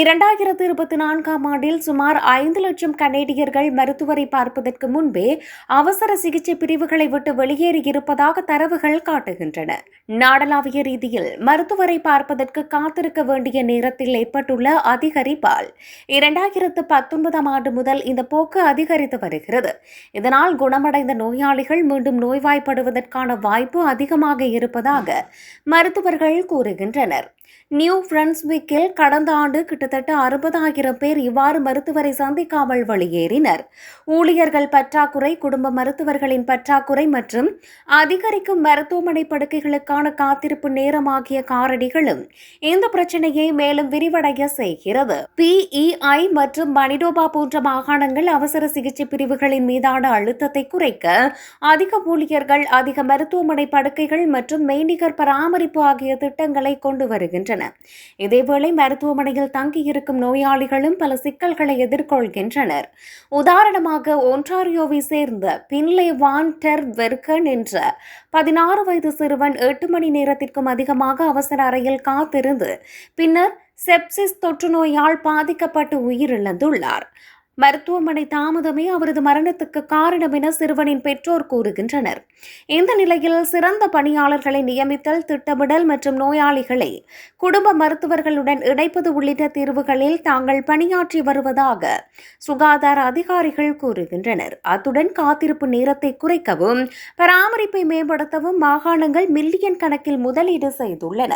இரண்டாயிரத்து இருபத்தி நான்காம் ஆண்டில் சுமார் ஐந்து லட்சம் கனேடியர்கள் மருத்துவரை பார்ப்பதற்கு முன்பே அவசர சிகிச்சை பிரிவுகளை விட்டு வெளியேறியிருப்பதாக தரவுகள் காட்டுகின்றன. நாடளாவிய ரீதியில் மருத்துவரை பார்ப்பதற்கு காத்திருக்க வேண்டிய நேரத்தில் ஏற்பட்டுள்ள அதிகரிப்பால் இரண்டாயிரத்து பத்தொன்பதாம் ஆண்டு முதல் இந்த போக்கு அதிகரித்து வருகிறது. இதனால் குணமடைந்த நோயாளிகள் மீண்டும் நோய்வாய்ப்படுவதற்கான வாய்ப்பு அதிகமாக இருப்பதாக மருத்துவர்கள் கூறுகின்றனர். நியூ பிரன்ஸ்விக்கில் கடந்த ஆண்டு கிட்டத்தட்ட அறுபதாயிரம் பேர் இவ்வாறு மருத்துவரை சந்திக்காமல் வெளியேறினர். ஊழியர்கள் பற்றாக்குறை குடும்ப மருத்துவர்களின் பற்றாக்குறை மற்றும் அதிகரிக்கும் மருத்துவமனை படுக்கைகளுக்கான காத்திருப்பு நேரம் ஆகிய காரணிகளும் இந்த பிரச்சனையை மேலும் விரிவடைய செய்கிறது. பிஇஐ மற்றும் மனிடோபா போன்ற மாகாணங்கள் அவசர சிகிச்சை பிரிவுகளின் மீதான அழுத்தத்தை குறைக்க அதிக ஊழியர்கள் அதிக மருத்துவமனை படுக்கைகள் மற்றும் மெய்நிகர் பராமரிப்பு ஆகிய திட்டங்களை கொண்டு வருகின்றன இதேவேளை மருத்துவமனையில் தங்கியிருக்கும் நோயாளிகளும் பல சிக்கல்களை எதிர்கொள்கின்றனர். உதாரணமாக ஒன்டாரியோவை சேர்ந்த பின்லே வான் டெர் வெர்கன் என்ற பதினாறு வயது சிறுவன் எட்டு மணி நேரத்திற்கும் அதிகமாக அவசர அறையில் காத்திருந்து பின்னர் செப்சிஸ் தொற்று நோயால் பாதிக்கப்பட்டு உயிரிழந்துள்ளார். மருத்துவமனை தாமதமே அவரது மரணத்துக்கு காரணம் என சிறுவனின் பெற்றோர் கூறுகின்றனர். இந்த நிலையில் சிறந்த பணியாளர்களை நியமித்தல் திட்டமிடல் மற்றும் நோயாளிகளை குடும்ப மருத்துவர்களுடன் இணைப்பது உள்ளிட்ட தீர்வுகளில் தாங்கள் பணியாற்றி வருவதாக சுகாதார அதிகாரிகள் கூறுகின்றனர். அத்துடன் காத்திருப்பு நேரத்தை குறைக்கவும் பராமரிப்பை மேம்படுத்தவும் மாகாணங்கள் மில்லியன் கணக்கில் முதலீடு செய்துள்ளன.